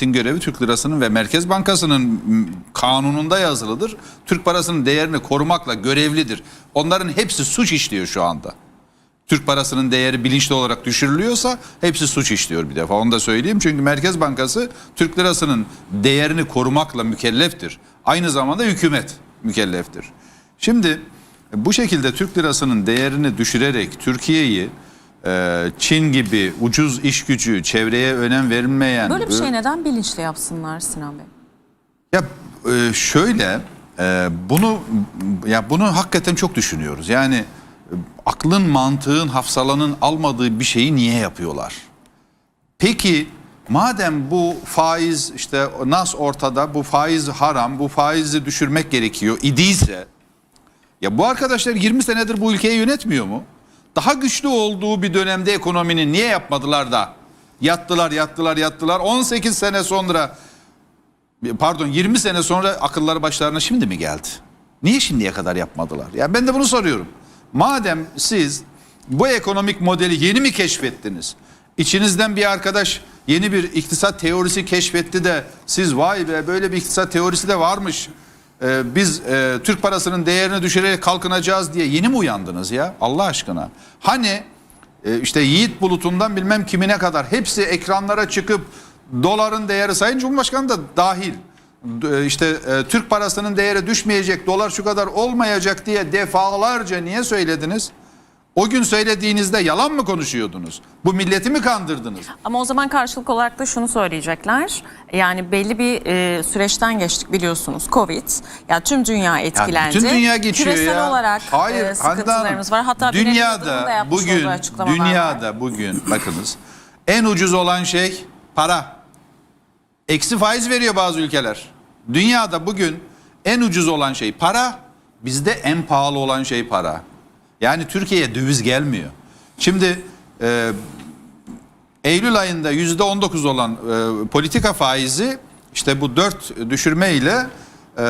devletin görevi Türk lirasının ve Merkez Bankası'nın kanununda yazılıdır. Türk parasının değerini korumakla görevlidir. Onların hepsi suç işliyor şu anda. Türk parasının değeri bilinçli olarak düşürülüyorsa hepsi suç işliyor bir defa. Onu da söyleyeyim. Çünkü Merkez Bankası Türk lirasının değerini korumakla mükelleftir. Aynı zamanda hükümet mükelleftir. Şimdi bu şekilde Türk lirasının değerini düşürerek Türkiye'yi Çin gibi ucuz iş gücü, çevreye önem verilmeyen Böyle bir şey neden bilinçli yapsınlar Sinan Bey? ya e, şöyle e, bunu ya bunu hakikaten çok düşünüyoruz. Yani e, aklın, mantığın, hafsalanın almadığı bir şeyi niye yapıyorlar? Peki madem bu faiz işte nas ortada, bu faiz haram, bu faizi düşürmek gerekiyor idiyse ya bu arkadaşlar 20 senedir bu ülkeyi yönetmiyor mu? Daha güçlü olduğu bir dönemde ekonominin niye yapmadılar da yattılar, yattılar, yattılar. 18 sene sonra pardon 20 sene sonra akılları başlarına şimdi mi geldi? Niye şimdiye kadar yapmadılar? Ya ben de bunu soruyorum. Madem siz bu ekonomik modeli yeni mi keşfettiniz? İçinizden bir arkadaş yeni bir iktisat teorisi keşfetti de siz vay be böyle bir iktisat teorisi de varmış. Ee, biz e, Türk parasının değerini düşürerek kalkınacağız diye yeni mi uyandınız ya Allah aşkına? Hani e, işte Yiğit Bulut'undan bilmem kimine kadar hepsi ekranlara çıkıp doların değeri Sayın Cumhurbaşkanı da dahil d- işte e, Türk parasının değeri düşmeyecek dolar şu kadar olmayacak diye defalarca niye söylediniz? O gün söylediğinizde yalan mı konuşuyordunuz? Bu milleti mi kandırdınız? Ama o zaman karşılık olarak da şunu söyleyecekler. Yani belli bir e, süreçten geçtik biliyorsunuz. Covid. Ya tüm dünya etkilendi. bütün dünya geçiyor Küresel ya. olarak Hayır, e, sıkıntılarımız Hanım, var. Hatta dünyada bugün açıklamalar var. dünyada bugün bakınız en ucuz olan şey para. Eksi faiz veriyor bazı ülkeler. Dünyada bugün en ucuz olan şey para. Bizde en pahalı olan şey para. Yani Türkiye'ye döviz gelmiyor. Şimdi e, Eylül ayında yüzde 19 olan e, politika faizi işte bu 4 düşürme ile e,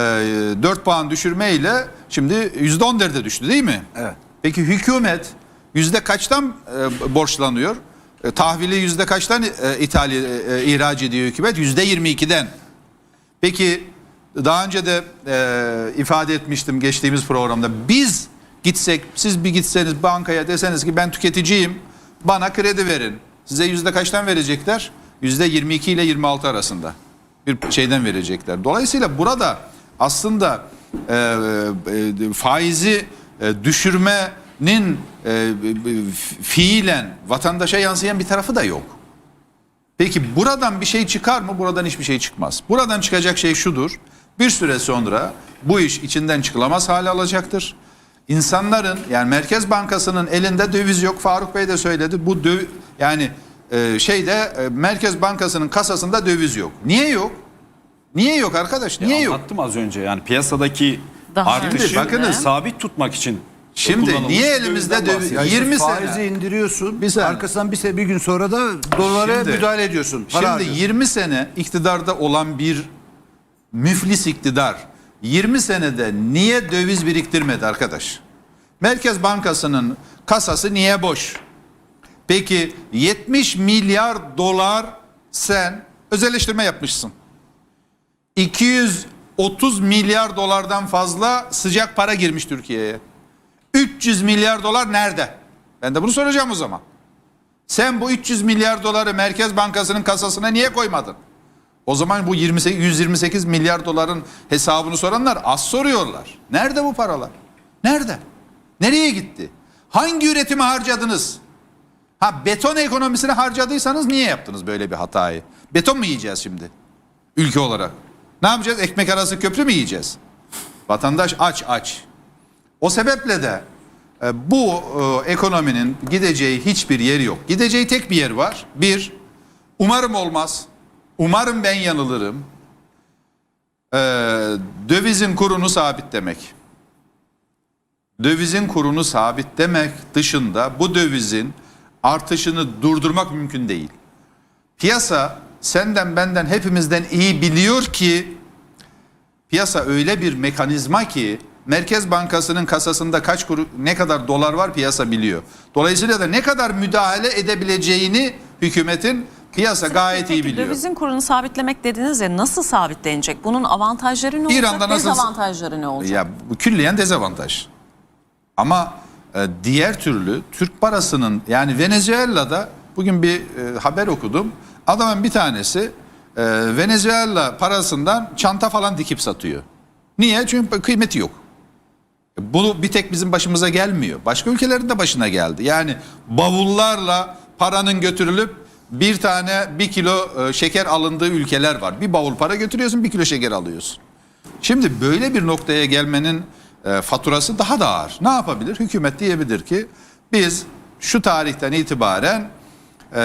4 puan düşürme ile şimdi yüzde 14'e düştü değil mi? Evet. Peki hükümet yüzde kaçtan e, borçlanıyor? E, tahvili yüzde kaçtan e, ithal e, e, ihraç ediyor hükümet? Yüzde 22'den. Peki daha önce de e, ifade etmiştim geçtiğimiz programda. Biz gitsek, siz bir gitseniz bankaya deseniz ki ben tüketiciyim, bana kredi verin. Size yüzde kaçtan verecekler? Yüzde 22 ile 26 arasında bir şeyden verecekler. Dolayısıyla burada aslında e, e, faizi e, düşürmenin e, fiilen vatandaşa yansıyan bir tarafı da yok. Peki buradan bir şey çıkar mı? Buradan hiçbir şey çıkmaz. Buradan çıkacak şey şudur. Bir süre sonra bu iş içinden çıkılamaz hale alacaktır. İnsanların yani Merkez Bankası'nın elinde döviz yok. Faruk Bey de söyledi. Bu döv yani e, şeyde e, Merkez Bankası'nın kasasında döviz yok. Niye yok? Niye yok arkadaş? Niye yok? Anlattım az önce yani piyasadaki Daha artışı Şimdi bakınız. sabit tutmak için Şimdi kullanılmış niye elimizde dövizden döviz- bahsediyoruz. Ya 20 faizi sene. indiriyorsun. Bir sene. Arkasından bir, sene, bir gün sonra da dolara Şimdi- müdahale ediyorsun. Para Şimdi harcıyorsun. 20 sene iktidarda olan bir müflis iktidar 20 senede niye döviz biriktirmedi arkadaş? Merkez Bankası'nın kasası niye boş? Peki 70 milyar dolar sen özelleştirme yapmışsın. 230 milyar dolardan fazla sıcak para girmiş Türkiye'ye. 300 milyar dolar nerede? Ben de bunu soracağım o zaman. Sen bu 300 milyar doları Merkez Bankası'nın kasasına niye koymadın? O zaman bu 28, 128 milyar doların hesabını soranlar az soruyorlar. Nerede bu paralar? Nerede? Nereye gitti? Hangi üretimi harcadınız? Ha beton ekonomisini harcadıysanız niye yaptınız böyle bir hatayı? Beton mu yiyeceğiz şimdi? Ülke olarak. Ne yapacağız? Ekmek arası köprü mü yiyeceğiz? Vatandaş aç aç. O sebeple de e, bu e, ekonominin gideceği hiçbir yeri yok. Gideceği tek bir yer var. Bir, umarım olmaz. Umarım ben yanılırım. E, dövizin kurunu sabitlemek. Dövizin kurunu sabitlemek dışında bu dövizin artışını durdurmak mümkün değil. Piyasa senden benden hepimizden iyi biliyor ki piyasa öyle bir mekanizma ki Merkez Bankası'nın kasasında kaç kuru, ne kadar dolar var piyasa biliyor. Dolayısıyla da ne kadar müdahale edebileceğini hükümetin Piyasa gayet iyi Peki biliyor. dövizin kurunu sabitlemek dediniz ya nasıl sabitlenecek? Bunun avantajları ne olacak? İran'da nasıl- Dezavantajları ne olacak? Ya bu külliyen dezavantaj. Ama e, diğer türlü Türk parasının yani Venezuela'da bugün bir e, haber okudum. Adamın bir tanesi e, Venezuela parasından çanta falan dikip satıyor. Niye? Çünkü kıymeti yok. Bu bir tek bizim başımıza gelmiyor. Başka ülkelerin de başına geldi. Yani bavullarla paranın götürülüp bir tane bir kilo e, şeker alındığı ülkeler var. Bir bavul para götürüyorsun bir kilo şeker alıyorsun. Şimdi böyle bir noktaya gelmenin e, faturası daha da ağır. Ne yapabilir? Hükümet diyebilir ki biz şu tarihten itibaren e,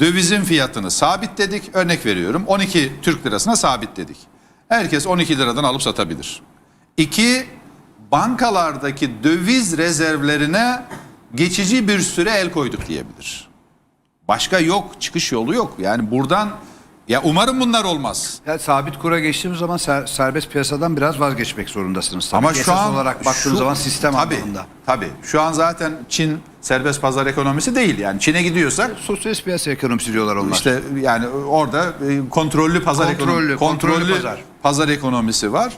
dövizin fiyatını sabitledik. Örnek veriyorum 12 Türk lirasına sabitledik. Herkes 12 liradan alıp satabilir. İki, bankalardaki döviz rezervlerine geçici bir süre el koyduk diyebilir. Başka yok, çıkış yolu yok. Yani buradan ya umarım bunlar olmaz. Ya sabit kura geçtiğimiz zaman ser- serbest piyasadan biraz vazgeçmek zorundasınız. Tabii Ama şu an olarak baktığınız şu- zaman sistem tabii, anlamında. Tabii. Şu an zaten Çin serbest pazar ekonomisi değil. Yani Çin'e gidiyorsak Sosyalist piyasa ekonomisi diyorlar onlar. işte yani orada e, kontrollü pazar Kontrollü, ekonomi, kontrollü pazar. pazar ekonomisi var.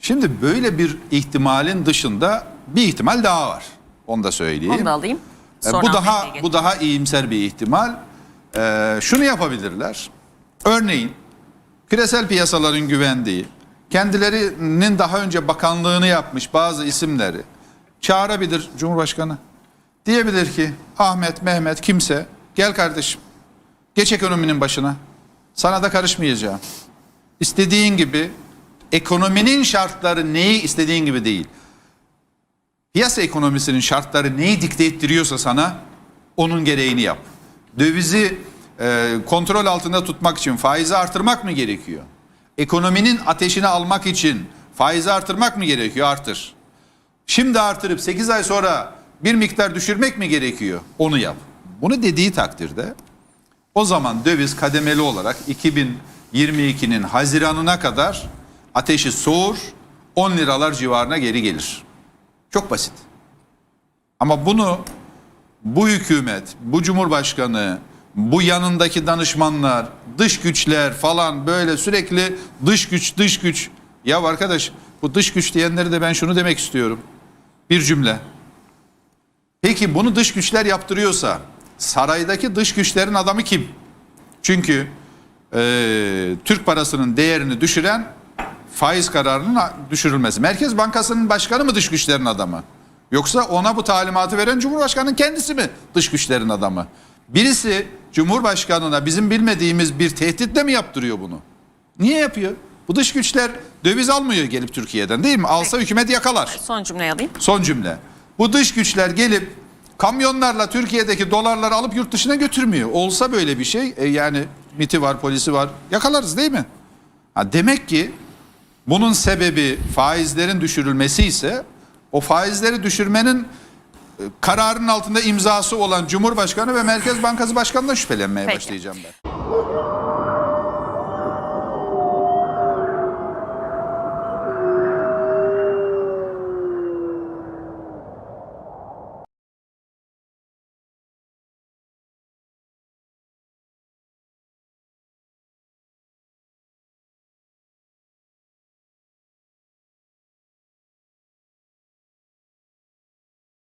Şimdi böyle bir ihtimalin dışında bir ihtimal daha var. Onu da söyleyeyim. Onu da alayım. E, Sonra bu daha bu daha iyimser bir ihtimal. E, şunu yapabilirler. Örneğin küresel piyasaların güvendiği, kendilerinin daha önce bakanlığını yapmış bazı isimleri çağırabilir Cumhurbaşkanı. Diyebilir ki Ahmet, Mehmet kimse gel kardeşim geç ekonominin başına. Sana da karışmayacağım. İstediğin gibi ekonominin şartları neyi istediğin gibi değil piyasa ekonomisinin şartları neyi dikte ettiriyorsa sana onun gereğini yap. Dövizi e, kontrol altında tutmak için faizi artırmak mı gerekiyor? Ekonominin ateşini almak için faizi artırmak mı gerekiyor? Artır. Şimdi artırıp 8 ay sonra bir miktar düşürmek mi gerekiyor? Onu yap. Bunu dediği takdirde o zaman döviz kademeli olarak 2022'nin Haziran'ına kadar ateşi soğur 10 liralar civarına geri gelir. Çok basit. Ama bunu bu hükümet, bu cumhurbaşkanı, bu yanındaki danışmanlar, dış güçler falan böyle sürekli dış güç, dış güç. Ya arkadaş bu dış güç diyenleri de ben şunu demek istiyorum. Bir cümle. Peki bunu dış güçler yaptırıyorsa saraydaki dış güçlerin adamı kim? Çünkü eee, Türk parasının değerini düşüren faiz kararının düşürülmesi. Merkez Bankası'nın başkanı mı dış güçlerin adamı? Yoksa ona bu talimatı veren Cumhurbaşkanı'nın kendisi mi dış güçlerin adamı? Birisi Cumhurbaşkanı'na bizim bilmediğimiz bir tehditle mi yaptırıyor bunu? Niye yapıyor? Bu dış güçler döviz almıyor gelip Türkiye'den değil mi? Alsa hükümet yakalar. Son cümleyi alayım. Son cümle. Bu dış güçler gelip kamyonlarla Türkiye'deki dolarları alıp yurt dışına götürmüyor. Olsa böyle bir şey e, yani MIT'i var, polisi var yakalarız değil mi? Ha, demek ki bunun sebebi faizlerin düşürülmesi ise o faizleri düşürmenin e, kararının altında imzası olan Cumhurbaşkanı ve Merkez Bankası Başkanı'ndan şüphelenmeye Peki. başlayacağım ben.